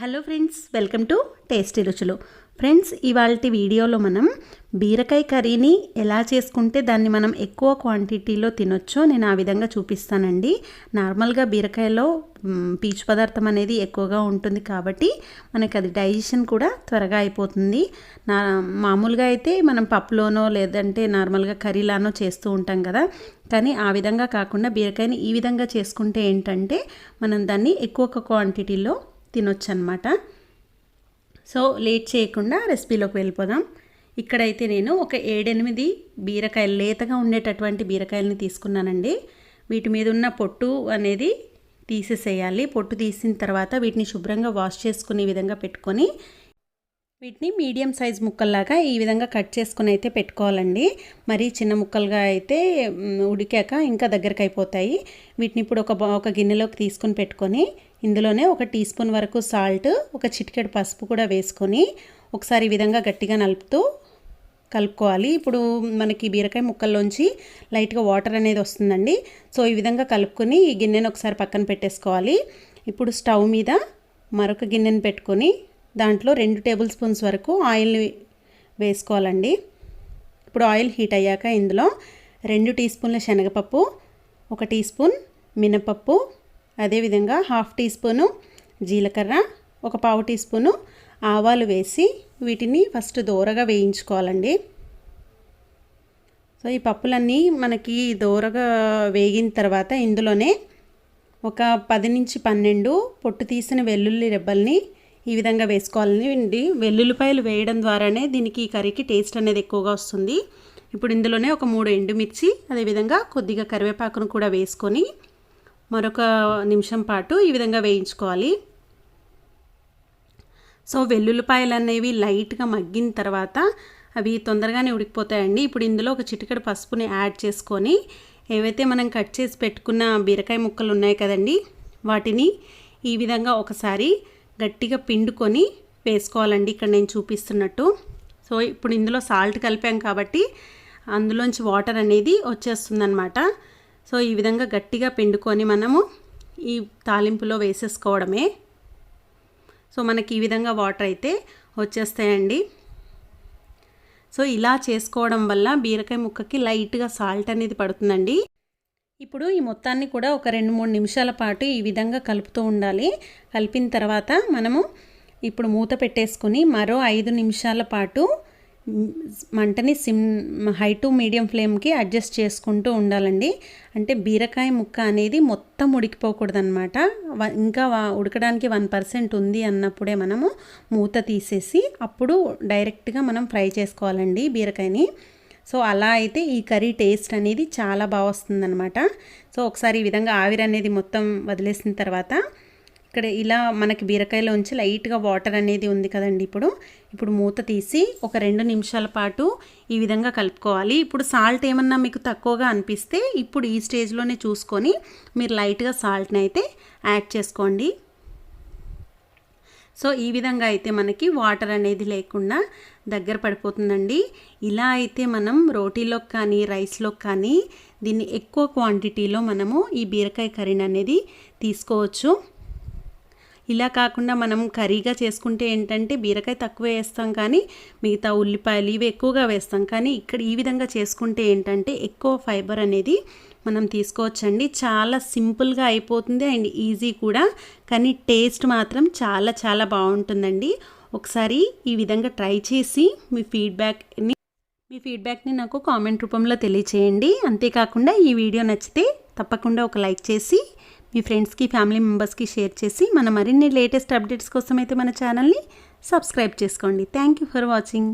Hello friends welcome to tasty రుచులు. Friends ఇవాళ వీడియోలో మనం బీరకాయ కర్రీని ఎలా చేసుకుంటే దాన్ని మనం ఎక్కువ క్వాంటిటీలో తినొచ్చో నేను ఆ విధంగా చూపిస్తానండి. నార్మల్గా బీరకాయలో పీచు పదార్థం అనేది ఎక్కువగా ఉంటుంది కాబట్టి మనకి అది డైజెషన్ కూడా త్వరగా అయిపోతుంది. నా మామూలుగా అయితే మనం పప్పులోనో లేదంటే నార్మల్గా కర్రీలానో చేస్తూ ఉంటాం కదా. కానీ ఆ విధంగా కాకుండా బీరకాయని ఈ విధంగా చేసుకుంటే ఏంటంటే మనం దాన్ని ఎక్కువ క్వాంటిటీలో తినొచ్చు అనమాట సో లేట్ చేయకుండా రెసిపీలోకి వెళ్ళిపోదాం. ఇక్కడైతే నేను ఒక ఏడెనిమిది బీరకాయలు లేతగా ఉండేటటువంటి బీరకాయలని తీసుకున్నానండి. వీటి మీద ఉన్న పొట్టు అనేది తీసేసేయాలి. పొట్టు తీసిన తర్వాత వీటిని శుభ్రంగా వాష్ చేసుకునే విధంగా పెట్టుకొని వీటిని మీడియం సైజ్ ముక్కల్లాగా ఈ విధంగా కట్ చేసుకుని అయితే పెట్టుకోవాలండి. మరీ చిన్న ముక్కలుగా అయితే ఉడికాక ఇంకా దగ్గరకు అయిపోతాయి. వీటిని ఇప్పుడు ఒక ఒక గిన్నెలోకి తీసుకొని పెట్టుకొని ఇందులోనే ఒక టీ స్పూన్ వరకు సాల్ట్ ఒక చిటికెడు పసుపు కూడా వేసుకొని ఒకసారి ఈ విధంగా గట్టిగా నలుపుతూ కలుపుకోవాలి. ఇప్పుడు మనకి బీరకాయ ముక్కల్లోంచి లైట్గా వాటర్ అనేది వస్తుందండి. సో ఈ విధంగా కలుపుకొని ఈ గిన్నెను ఒకసారి పక్కన పెట్టేసుకోవాలి. ఇప్పుడు స్టవ్ మీద మరొక గిన్నెను పెట్టుకొని దాంట్లో రెండు టేబుల్ స్పూన్స్ వరకు ఆయిల్ని వేసుకోవాలండి. ఇప్పుడు ఆయిల్ హీట్ అయ్యాక ఇందులో రెండు టీ స్పూన్ల శనగపప్పు ఒక టీ స్పూన్ మినపప్పు అదేవిధంగా హాఫ్ టీ స్పూను జీలకర్ర ఒక పావు టీ స్పూను ఆవాలు వేసి వీటిని ఫస్ట్ దోరగా వేయించుకోవాలండి. సో ఈ పప్పులన్నీ మనకి దూరగా వేగిన తర్వాత ఇందులోనే ఒక పది నుంచి పన్నెండు పొట్టు తీసిన వెల్లుల్లి రెబ్బల్ని ఈ విధంగా వేసుకోవాలని వెల్లుల్లిపాయలు వేయడం ద్వారానే దీనికి ఈ కర్రీకి టేస్ట్ అనేది ఎక్కువగా వస్తుంది. ఇప్పుడు ఇందులోనే ఒక మూడు ఎండుమిర్చి అదేవిధంగా కొద్దిగా కరివేపాకును కూడా వేసుకొని మరొక నిమిషం పాటు ఈ విధంగా వేయించుకోవాలి. సో వెల్లుల్లిపాయలు అనేవి లైట్గా మగ్గిన తర్వాత అవి తొందరగానే ఉడికిపోతాయండి. ఇప్పుడు ఇందులో ఒక చిటికెడు పసుపుని యాడ్ చేసుకొని ఏవైతే మనం కట్ చేసి పెట్టుకున్న బీరకాయ ముక్కలు ఉన్నాయి కదండి వాటిని ఈ విధంగా ఒకసారి గట్టిగా పిండుకొని వేసుకోవాలండి. ఇక్కడ నేను చూపిస్తున్నట్టు. సో ఇప్పుడు ఇందులో సాల్ట్ కలిపాం కాబట్టి అందులోంచి వాటర్ అనేది వచ్చేస్తుందన్నమాట. సో ఈ విధంగా గట్టిగా పిండుకొని మనము ఈ తాలింపులో వేసేసుకోవడమే. సో మనకి ఈ విధంగా వాటర్ అయితే వచ్చేస్తాయండి. సో ఇలా చేసుకోవడం వల్ల బీరకాయ ముక్కకి లైట్గా సాల్ట్ అనేది పడుతుందండి. ఇప్పుడు ఈ మొత్తాన్ని కూడా ఒక రెండు మూడు నిమిషాల పాటు ఈ విధంగా కలుపుతూ ఉండాలి. కలిపిన తర్వాత మనము ఇప్పుడు మూత పెట్టేసుకొని మరో ఐదు నిమిషాల పాటు మంటని సిమ్ హై టు మీడియం ఫ్లేమ్కి అడ్జస్ట్ చేసుకుంటూ ఉండాలండి. అంటే బీరకాయ ముక్క అనేది మొత్తం ఉడికిపోకూడదనమాట ఇంకా వా- ఉడకడానికి వన్ పర్సెంట్ ఉంది అన్నప్పుడే మనము మూత తీసేసి అప్పుడు డైరెక్ట్గా మనం ఫ్రై చేసుకోవాలండి బీరకాయని. సో అలా అయితే ఈ కర్రీ టేస్ట్ అనేది చాలా బాగా వస్తుందన్నమాట. సో ఒకసారి ఈ విధంగా ఆవిరి అనేది మొత్తం వదిలేసిన తర్వాత ఇక్కడ ఇలా మనకి బీరకాయలోంచి లైట్గా వాటర్ అనేది ఉంది కదండి ఇప్పుడు. ఇప్పుడు మూత తీసి ఒక రెండు నిమిషాల పాటు ఈ విధంగా కలుపుకోవాలి. ఇప్పుడు సాల్ట్ ఏమన్నా మీకు తక్కువగా అనిపిస్తే ఇప్పుడు ఈ స్టేజ్లోనే చూసుకొని మీరు లైట్గా సాల్ట్ని అయితే యాడ్ చేసుకోండి. సో ఈ విధంగా అయితే మనకి వాటర్ అనేది లేకుండా దగ్గర పడిపోతుందండి. ఇలా అయితే మనం రోటీలోకి కానీ రైస్లోకి కానీ దీన్ని ఎక్కువ క్వాంటిటీలో మనము ఈ బీరకాయ కర్రీని అనేది తీసుకోవచ్చు. ఇలా కాకుండా మనం కర్రీగా చేసుకుంటే ఏంటంటే బీరకాయ తక్కువ వేస్తాం కానీ మిగతా ఉల్లిపాయలు ఇవి ఎక్కువగా వేస్తాం. కానీ ఇక్కడ ఈ విధంగా చేసుకుంటే ఏంటంటే ఎక్కువ ఫైబర్ అనేది మనం తీసుకోవచ్చండి. చాలా సింపుల్గా అయిపోతుంది అండ్ ఈజీ కూడా. కానీ టేస్ట్ మాత్రం చాలా చాలా బాగుంటుందండి. ఒకసారి ఈ విధంగా ట్రై చేసి మీ ఫీడ్బ్యాక్ని మీ ఫీడ్బ్యాక్ని నాకు కామెంట్ రూపంలో తెలియచేయండి. అంతేకాకుండా ఈ వీడియో నచ్చితే తప్పకుండా ఒక లైక్ చేసి మీ ఫ్రెండ్స్కి ఫ్యామిలీ మెంబర్స్కి షేర్ చేసి మన మరిన్ని లేటెస్ట్ అప్డేట్స్ కోసం అయితే మన ఛానల్ని సబ్స్క్రైబ్ చేసుకోండి. Thank you for watching.